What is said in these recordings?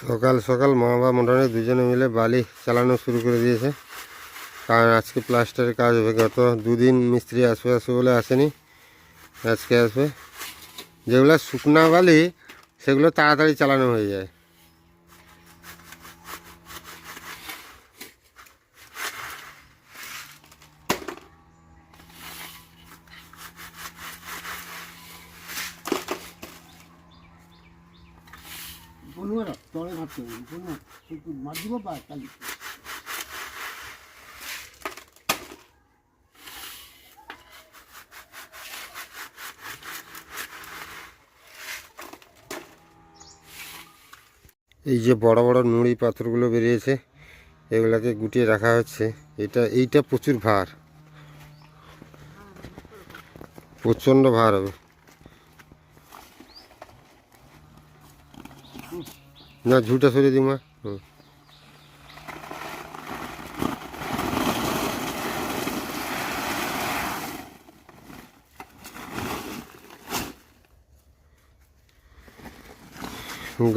সকাল সকাল মা বাবা মোটামুটি দুজনে মিলে বালি চালানো শুরু করে দিয়েছে। কারণ আজকে প্লাস্টারের কাজ হবে। গত দুদিন মিস্ত্রি আসবে আসবে বলে আসেনি। আজকে আসবে। যেগুলো শুকনা বালি, সেগুলো তাড়াতাড়ি চালানো হয়ে যায় বনুয়ারা তলে ভাবতে হবে কালি এই যে বড় বড় নুড়ি পাথরগুলো বেরিয়েছে, এগুলাকে গুটিয়ে রাখা হচ্ছে। এটা, এইটা প্রচুর ভার। প্রচণ্ড ভার হবে। না, ঝুটা সরিয়ে দিই মা হুম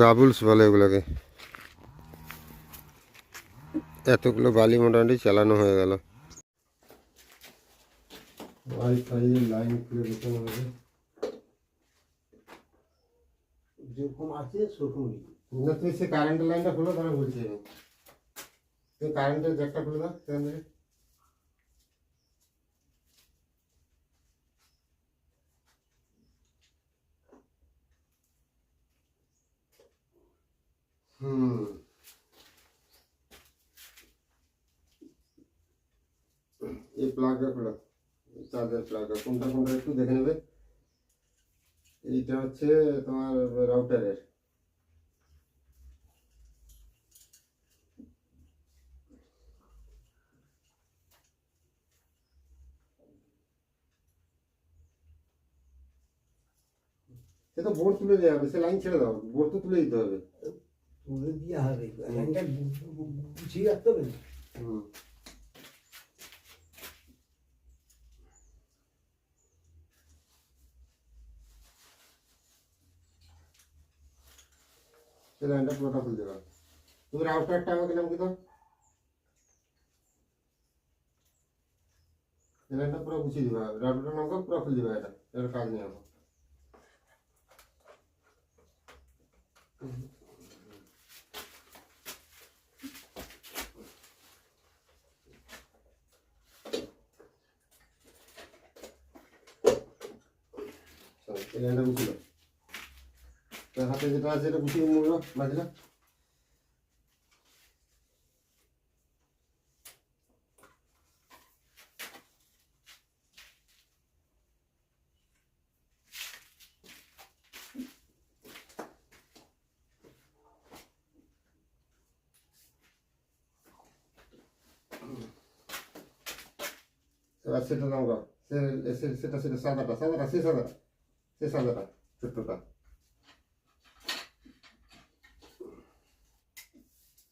গাবুলস বলে এগুলোকে এতগুলো বালি মোটামুটি চালানো হয়ে গেল। লাইন খুলে বোঝানো হবে। যেরকম আছে সেরকম না তুই সে কারেন্টের লাইনটা খুলো তাহলে বলছি আমি কারেন্টের জ্যাকটা খুলে দাও হুম। এই প্লাগটা খোলো চার্জার প্লাগটা কোনটা কোনটা একটু দেখে নেবে? এইটা হচ্ছে তোমার রাউটারের সে তো বোর্ড তুলে দেওয়া হবে, সে লাইন ছেড়ে দাও বোর্ড তো তুলে দিতে হবে। তুলে দিয়ে হবে লাইনটা গুছিয়ে রাখতে হবে না? হুম। সে লাইনটা পুরোটা খুলে দেবা তুমি রাউটারটা আমাকে নাম কি দাও এই লাইনটা পুরো গুছিয়ে দিবা। রাউটারটা নাম পুরো খুলে দিবা এটা। এর কাজ নেই আমার চলো, এই লাইনটা গুছিয়ে দাও তোর হাতে যেটা আছে এটা গুছিয়ে মূল্য বাজলা এবার সেটা দাম কর সে সে- সেটা সেটা সাদাটা সাদাটা সে সাদাটা সে সাদাটা ছোট্টটা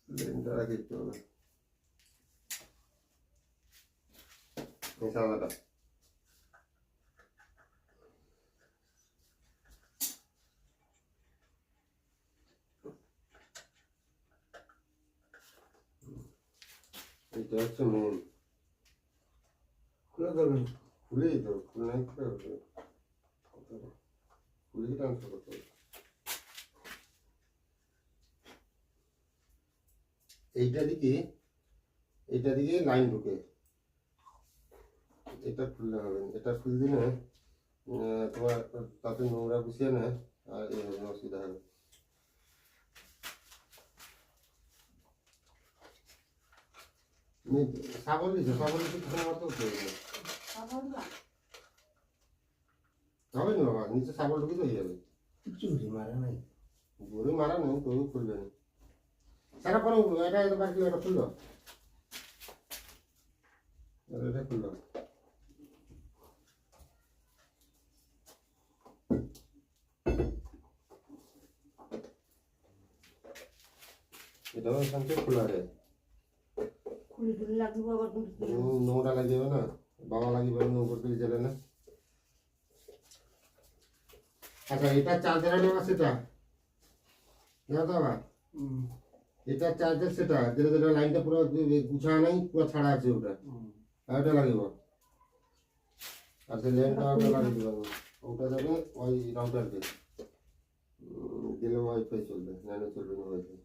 লেনটা রাখি একটু হবে এই সাদাটা এটা হচ্ছে মেন খুলে দেবেন খুলেই তো খুলে নাই খুলে হবে খুলেই ট্রান্সফার করতে হবে এইটা দিকে এইটা দিকে লাইন ঢুকে। এটা খুললে হবে। এটা খুল দিলে তোমার তাতে নোংরা গুছিয়ে নেয়, আর এই হবে, অসুবিধা হবে। নি- সাবল দিছে সাবল দিছে, তোমার প্রয়োজন হবে না বাবা নিচে সাবল ঢুকে হয়ে যাবে। কিছু মারা নাই। গরু মারা নেই তবু খুলবে না। সারা পরে এটা এটা বাকি এটা খুললো? এটা- এটা খুললো। এটাও এখান থেকে খোলা রে। খুলে লাগবে আবার নোংরা না? বাবা লাগিয়ে নোংর তুলে চলে না? আচ্ছা এটা চার্জার নেওয়া সেটা না তো বাবা হুম এটা চার্জার সেটা যেটা যেটা লাইনটা পুরো গুছা নাই পুরো ছাড়া আছে ওটা আর ওটা লাগিব আর সেই ল্যান্ডটা ওটা লাগিয়ে দেবো ওটা যাবে ওই রাউটারকে দিলে ওয়াইফাই চলবে নাহলে চলবে না ওয়াইফাই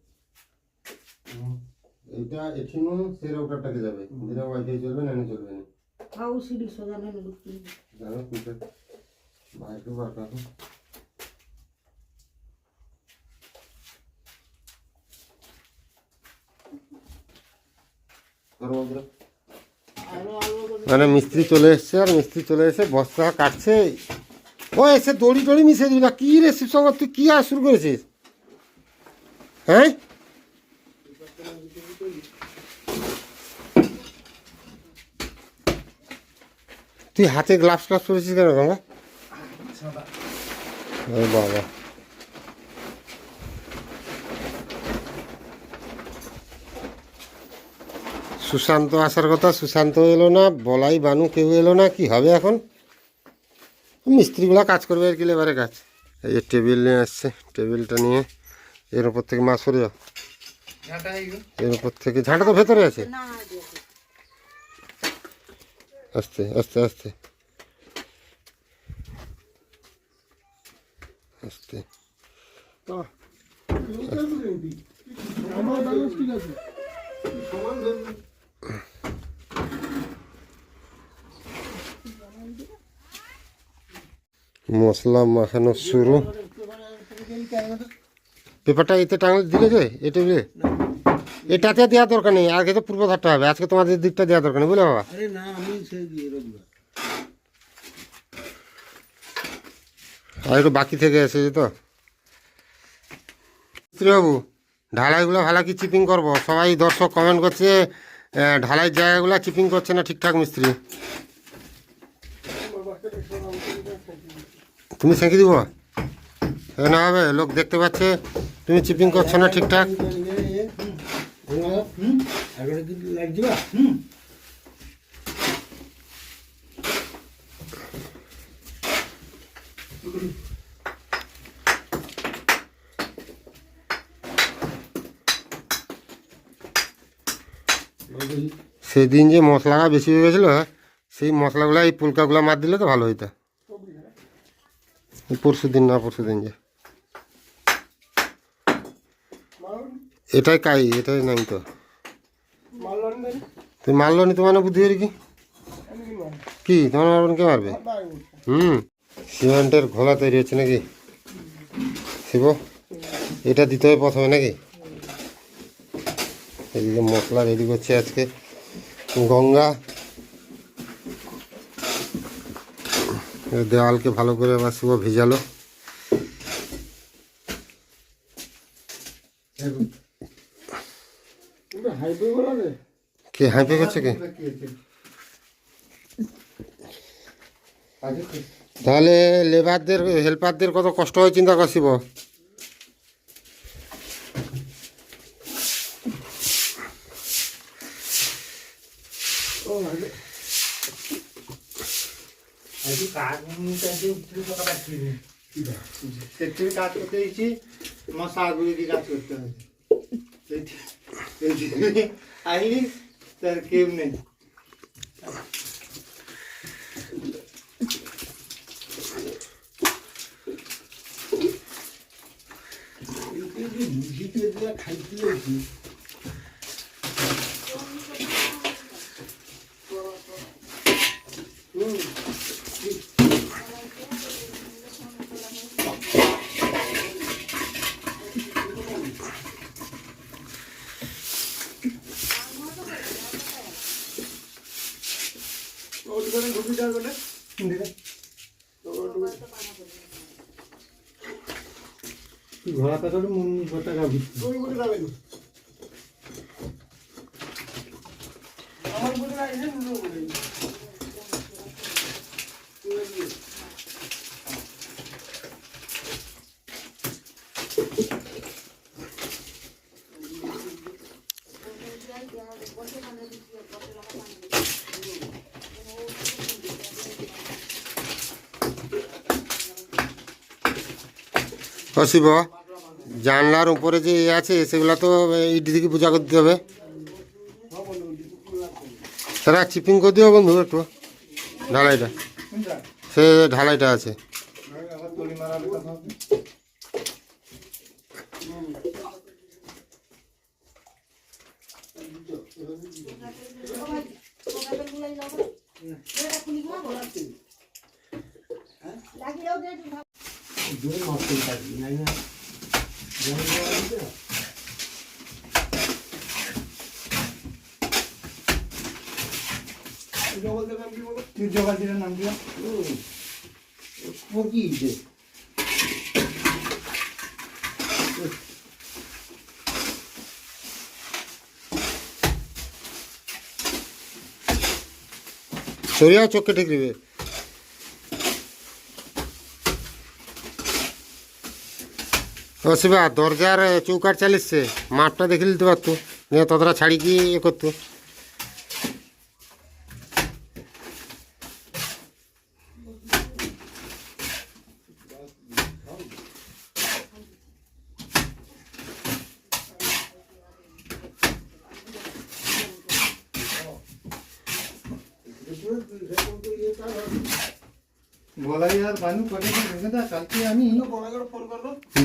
এইটা এখানেও সেই রাউটারটাকে যাবে দিলে ওয়াইফাই চলবে নাহলে চলবে না খাও সিঁড়ি সোজা নেমে ঢুকতে জানো কোনটা বাইরে বার করো মানে মিস্ত্রি চলে এসছে আর মিস্ত্রি চলে এসে বস্তা কাটছে। ও এসে দড়ি টড়ি মিশিয়ে দিবি না কি রে শিবশঙ্কর তুই কি আর শুরু করেছিস? হ্যাঁ? তুই হাতে গ্লাভস গ্লাভস পরেছিস কেন গঙ্গা? ও বাবা। সুশান্ত আসার কথা সুশান্ত এলো না বলাই বানু কেউ এলো না কি হবে এখন? মিস্ত্রিগুলা কাজ করবে আর কি লেবারে কাজ। এই যে টেবিল নিয়ে আসছে টেবিলটা নিয়ে এর উপর থেকে মাছ সরে যাও। এর উপর থেকে ঝাঁটা তো ভেতরে আছে। আস্তে আস্তে আস্তে। আস্তে। আমার ব্যালেন্স ঠিক আছে মশলা মাখানো শুরু। পেপারটা এতে টাঙলে দিলে যে এটা টেবিলে এটাতে দেওয়া দরকার নেই আগে তো পূর্ব ধারটা হবে আজকে তোমাদের দিকটা দেওয়া দরকার নেই বুঝলে বাবা? আরে একটু বাকি থেকে এসেছে তো। বাবু ঢালাইগুলো ভালো কি চিপিং করব? সবাই দর্শক কমেন্ট করছে ঢালাইয়ের জায়গাগুলো চিপিং করছে না ঠিকঠাক মিস্ত্রি? তুমি সেঁকে দিব? না হবে, লোক দেখতে পাচ্ছে। তুমি চিপিং করছ না ঠিকঠাক? সেদিন যে মশলাটা বেশি হয়ে গেছিল সেই মশলাগুলো, এই পুলকাগুলো মার দিলে তো ভালো হইতো। পরশু দিন না পরশু দিন যে। এটাই কাই, এটাই নাই তো। মারলাম না তুমি মারলো নি তোমার বুদ্ধি কি? কি, তোমার মারবেন কে মারবে? হুম, সিমেন্টের ঘোলা তৈরি হচ্ছে নাকি? শিব, এটা দিতে হবে প্রথমে নাকি? এদিকে মশলা রেডি করছে আজকে। গঙ্গা দেওয়ালকে ভালো করে আবার শিব ভিজালো। কে হাইপে করছে কে? তাহলে লেবারদের, হেল্পারদের কত কষ্ট হয় চিন্তা করছিব আজকে কাজ সেটি কাজ করতে এসেছি আমার সাগুলি দিয়ে কাজ করতে হবে আইনি তার কেউ নেই খাইতে ঘোড়া টাকার মন ঘটা খাবি ওই বলে যাবে আমার বলে লাগে বলে অশিব জানলার উপরে যে ইয়ে আছে, সেগুলো তো ইট দিকে পূজা করতে হবে। তারা চিপিং করে দিও বন্ধু একটু। ঢালাইটা। সে ঢালাইটা আছে আবার তলি মারার কথা হবে তুই জোগাড় দিলে নাম দিয়া সরিয়াও চোখে ঠিক দিবে। ও শিবা, দরজার চৌকাট চালিচ্ছে মাপটা দেখে নিতে পারতো। নিয়ে ততটা ছাড়ি কি ইয়ে করতো?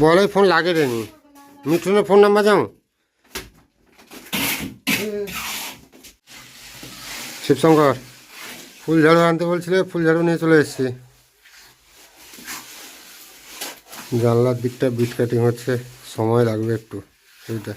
বলাই ফোন লাগে রে নি। মিঠুনের ফোন নাম্বার যাও শিবশঙ্কর ফুল ঝাড়ু আনতে বলছিলে ফুল ঝাড়ু নিয়ে চলে এসেছি। জানলার দিকটা বিট কাটিং হচ্ছে সময় লাগবে একটু সেইটা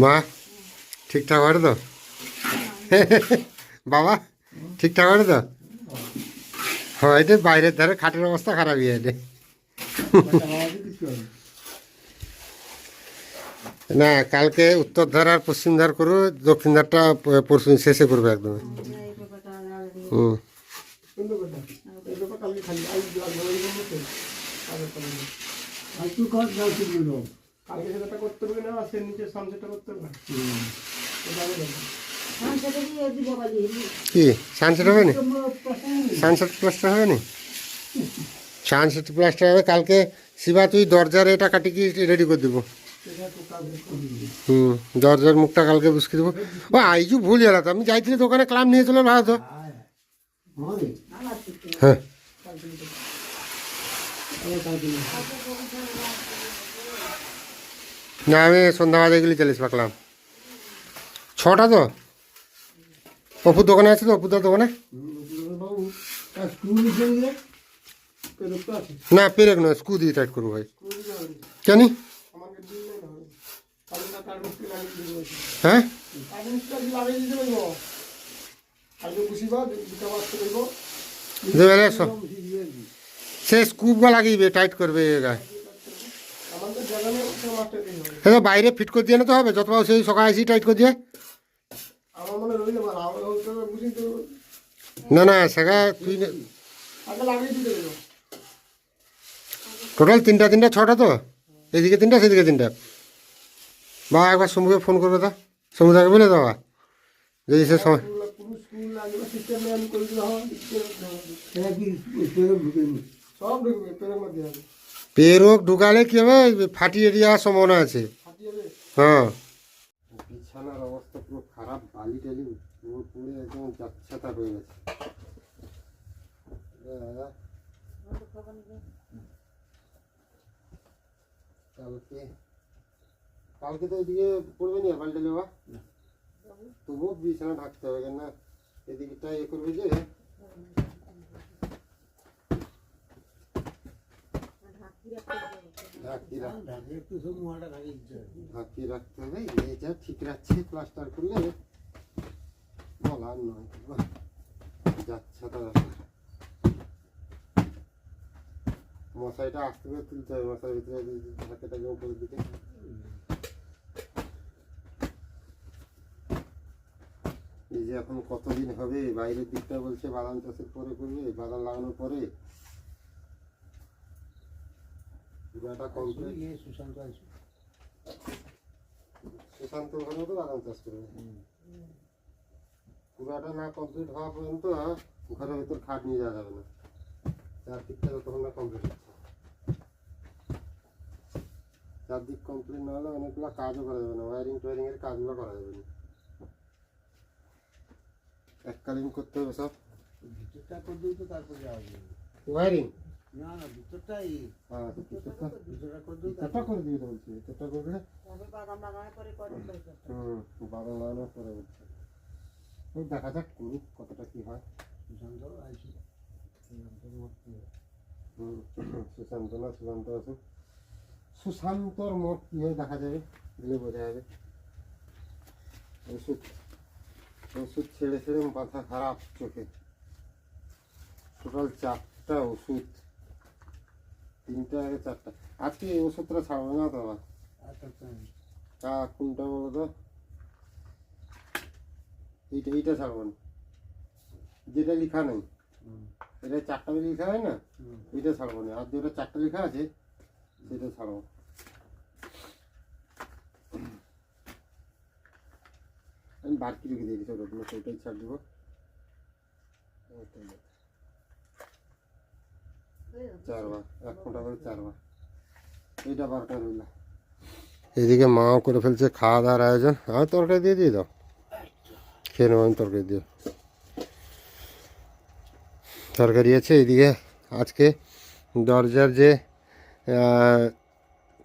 মা, ঠিকঠাক হবে তো? বাবা, ঠিকঠাক হবে তো? হয় এটা বাইরের ধারে খাটের অবস্থা খারাপ হয়ে না, কালকে উত্তর ধার আর পশ্চিম ধার করো, দক্ষিণ ধারটা পরশু শেষে করবে একদম। হুম। কালকে সেটা করতে হবে না সে নিচে সামসেটটা করতে হবে। না কি? সানসেট হবে না? সানসেট প্লাস্টার হবে না? সানসেট প্লাস্টার হবে কালকে শিবা তুই দরজার এটা কাটি কি রেডি করে দেবো। হুম দরজার মুখটা কালকে বুঝকে দেবো। ও আইজু ভুল গেল তো আমি যাইଥିଲି দোকানে ক্লাম নিয়ে চলে ভালো তো। হ্যাঁ। না আমি সন্ধ্যা বাজে গেলে চলিস পাকলাম। ছটা তো? অপুর দোকানে আছে তো? অপুদার দোকানে? না পেরেক নয় স্কু দিয়ে টাইট করব ভাই। জানি হ্যাঁ? দেবে রে, স- সে স্কুপগুলো লাগিয়ে টাইট করবে এ গায়ে। হ্যাঁ বাইরে ফিট করে দিয়ে না তো হবে যতবার সেই সকালে এসে টাইট করে দিয়ে। না না সেগা তুই টোটাল তিনটা তিনটা ছটা তো? এদিকে তিনটা সেদিকে তিনটা। বা একবার সমুকে ফোন করবে তো। সমুদাকে বলে দেওয়া। যদি সে সময় হয়। সব ঢুকবে পেরের মধ্যে হবে। পেরোক ঢুকালে কি হবে? ফাটিয়ে দেওয়ার সম্ভাবনা আছে। ফাটিয়ে হ্যাঁ। বিছানার অবস্থা পুরো খারাপ বালি টালি পুরো পুরো একদম যাচ্ছাতা হয়ে গেছে। কালকে কালকে তো এদিকে পড়বে না পাল্টে নেওয়া তবুও বিছানা ঢাকতে হবে কেন না এদিকটা এ করবে যে ঢাকি রাখতে হবে ঠিক রাখছে প্লাস্টার করলে বলার নয়। যাচ্ছে তো মশারিটা আস্তে করে তুলতে হবে মশার ভিতরে ঢাকাটাকে উপরের দিকে। এই যে এখন কতদিন হবে, বাইরের দিকটা বলছে বাদাম চাষের পরে করবে, বাদাম লাগানোর পরে পুরাটা কমপ্লিট ইয়ে সুশান্ত আছে সুশান্ত ওখানে তো বাদাম চাষ করবে পুরাটা না কমপ্লিট হওয়া পর্যন্ত ঘরের ভিতর খাট নিয়ে যাওয়া যাবে না। চারদিকটা যতক্ষণ না কমপ্লিট হচ্ছে। চারদিক কমপ্লিট না হলে অনেকগুলো কাজও করা যাবে না। ওয়ারিং টোয়ারিং এর কাজগুলো করা যাবে না। এককালীন করতে হবে সব। ভিতরটা করে দিই তো তারপর যাওয়া যাবে। ওয়ারিং না না ভিতরটাই। হ্যাঁ তো ভিতরটা ভিতরটা করে দিই ভিতরটা করে দিবি বলছি ভিতরটা করবে? তবে বাদাম লাগানোর পরে করে হুম বাদাম লাগানোর পরে বলছে। ওই দেখা যাক করি কতটা কি হয়। সুশান্ত সুশান্ত না সুশান্ত আছে। সুশান্তর মত কি হয় দেখা যাবে দিলে বোঝা যাবে। ওষুধ ওষুধ ছেড়ে ছেড়ে মাথা খারাপ চোখে। টোটাল চারটা ওষুধ তিনটা আগে চারটা। আজকে এই ওষুধটা ছাড়বে না তো? আবার আচ্ছা আচ্ছা। তা কোনটা বলো তো? এইটা এইটা ছাড়বো না। যেটা লেখা নেই। এটা চারটা লেখা হয় না? এটা ছাড়বো না। আর যেটা চারটা লেখা আছে সেটা ছাড়বো। আমি বাড়তি রেখে দিয়েছি দিনে ওটাই ছাড় দিব। চারবার এদিকে মাও করে ফেলছে, খাওয়া দাওয়ার আয়োজন। আর তরকারি দিয়ে দিয়ে দাও। খেয়ে নেব আমি তরকারি দিয়ে তরকারি আছে এদিকে। আজকে দরজার যে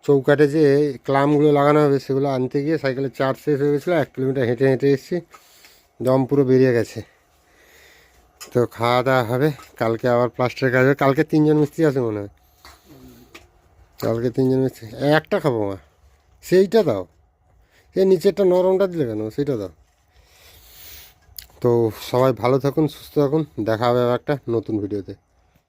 চৌকাটে যে ক্লামগুলো লাগানো হবে, সেগুলো আনতে গিয়ে সাইকেলের চার্জ শেষ হয়ে গেছিল, এক কিলোমিটার হেঁটে হেঁটে এসেছি। দম পুরো বেরিয়ে গেছে। তো খাওয়া দাওয়া হবে। কালকে আবার প্লাস্টারের কাজ হবে কালকে তিনজন মিস্ত্রি আছে মনে হয়। কালকে তিনজন মিস্ত্রি। একটা খাব মা। সেইটা দাও। সে নিচেরটা নরমটা দিলে কেন? সেইটা দাও। তো সবাই ভালো থাকুন, সুস্থ থাকুন। দেখা হবে আবার একটা নতুন ভিডিওতে